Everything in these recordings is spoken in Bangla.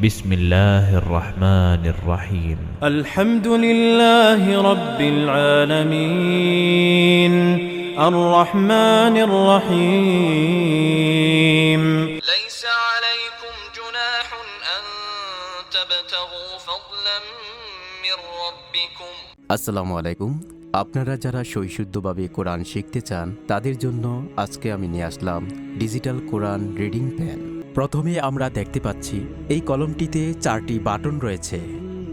بسم الله الرحمن الرحيم الحمد لله رب العالمين الرحمن الرحيم ليس عليكم جناح أن تبتغوا فضلا من ربكم আসসালামু আলাইকুম আপনারা যারা শৈশুদ্ধভাবে কোরআন শিখতে চান তাদের জন্য আজকে আমি নিয়ে আসলাম ডিজিটাল কোরআন রিডিং পেন প্রথমে আমরা দেখতে পাচ্ছি এই কলমটিতে চারটি বাটন রয়েছে।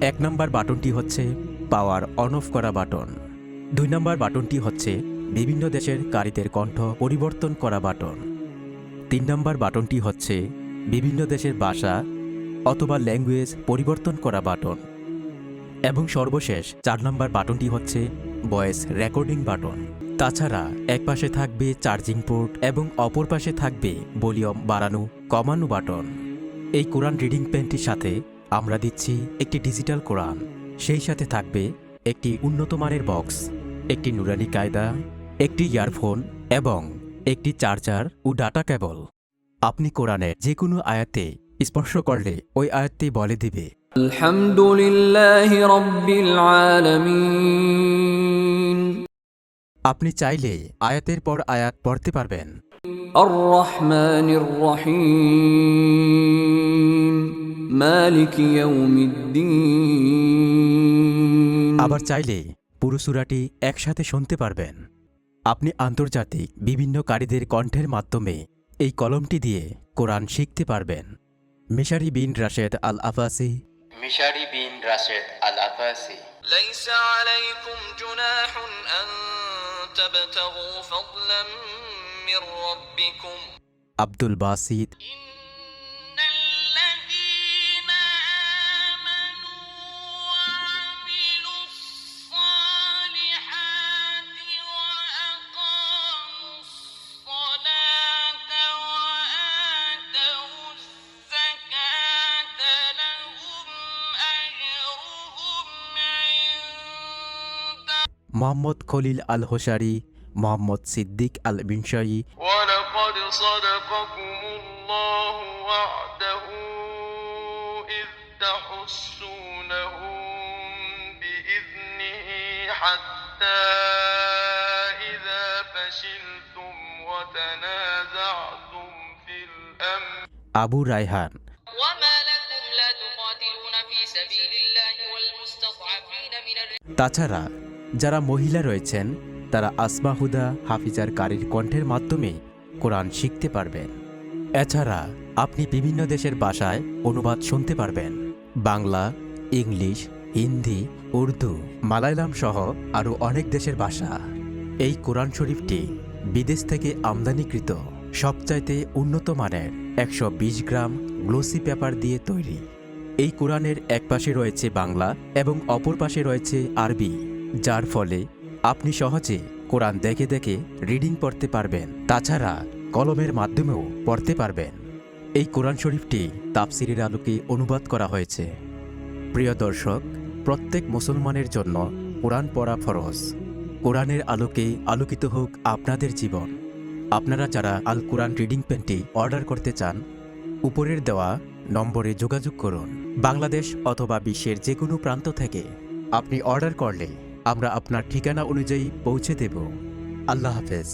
এক নম্বর বাটনটি হচ্ছে পাওয়ার অন অফ করা বাটন। দুই নম্বর বাটনটি হচ্ছে বিভিন্ন দেশের কারীদের কণ্ঠ পরিবর্তন করা বাটন। তিন নম্বর বাটনটি হচ্ছে বিভিন্ন দেশের ভাষা অথবা ল্যাঙ্গুয়েজ পরিবর্তন করা বাটন। এবং সর্বশেষ চার নম্বর বাটনটি হচ্ছে ভয়েস রেকর্ডিং বাটন। তাছাড়া এক পাশে থাকবে চার্জিং পোর্ট এবং অপর পাশে থাকবে ভলিউম বাড়ানো, কমানো বাটন। এই কোরআন রিডিং পেনটির সাথে আমরা দিচ্ছি একটি ডিজিটাল কোরআন। সেই সাথে থাকবে একটি উন্নত মানের বক্স, একটি নুরানি কায়দা, একটি ইয়ারফোন এবং একটি চার্জার ও ডাটা কেবল। আপনি কোরআনের যে কোনো আয়াতে স্পর্শ করলে ওই আয়াতটি বলে দিবে। আপনি চাইলে আয়াতের পর আয়াত পড়তে পারবেন। আবার চাইলে পুরুষুরাটি একসাথে শুনতে পারবেন। আপনি আন্তর্জাতিক বিভিন্ন কারীদের কণ্ঠের মাধ্যমে এই কলমটি দিয়ে কোরআন শিখতে পারবেন। মিশারি বিন রাশেদ আল আফাসি مشاري بن راشد الأباسي ليس عليكم جناح أن تبتغوا فضلا من ربكم. عبد الباسط. মোহাম্মদ খলিল আল হোসারি মোহাম্মদ সিদ্দিক আল বিনশাই ولقد صدقكم الله وعده إذ تحسونهم بإذنه حتى إذا فشلتم وتنازعتم في الأمر আবু রায়হান وما لكم لا تقاتلون في سبيل الله والمستضعفين من الرجال তাছাড়া যারা মহিলা রয়েছেন, তারা আসমাহুদা হাফিজার কারির কণ্ঠের মাধ্যমে কোরআন শিখতে পারবেন। এছাড়া আপনি বিভিন্ন দেশের ভাষায় অনুবাদ শুনতে পারবেন। বাংলা, ইংলিশ, হিন্দি, উর্দু, মালায়ালাম সহ আরও অনেক দেশের ভাষা। এই কোরআন শরীফটি বিদেশ থেকে আমদানিকৃত, সবচাইতে উন্নত মানের একশো বিশ গ্রাম গ্লোসি পেপার দিয়ে তৈরি। এই কোরআনের এক পাশে রয়েছে বাংলা এবং অপর পাশে রয়েছে আরবি। যার ফলে আপনি সহজে কোরআন দেখে দেখে রিডিং পড়তে পারবেন। তাছাড়া কলমের মাধ্যমেও পড়তে পারবেন। এই কোরআন শরীফটি তাফসিরের আলোকে অনুবাদ করা হয়েছে। প্রিয় দর্শক, প্রত্যেক মুসলমানের জন্য কোরআন পড়া ফরজ। কোরআনের আলোকে আলোকিত হোক আপনাদের জীবন। আপনারা যারা আল কোরআন রিডিং পেনটি অর্ডার করতে চান, উপরের দেওয়া নম্বরে যোগাযোগ করুন। বাংলাদেশ অথবা বিশ্বের যে কোনো প্রান্ত থেকে আপনি অর্ডার করলে আমরা আপনার ঠিকানা অনুযায়ী পৌঁছে দেব। আল্লাহ হাফেজ।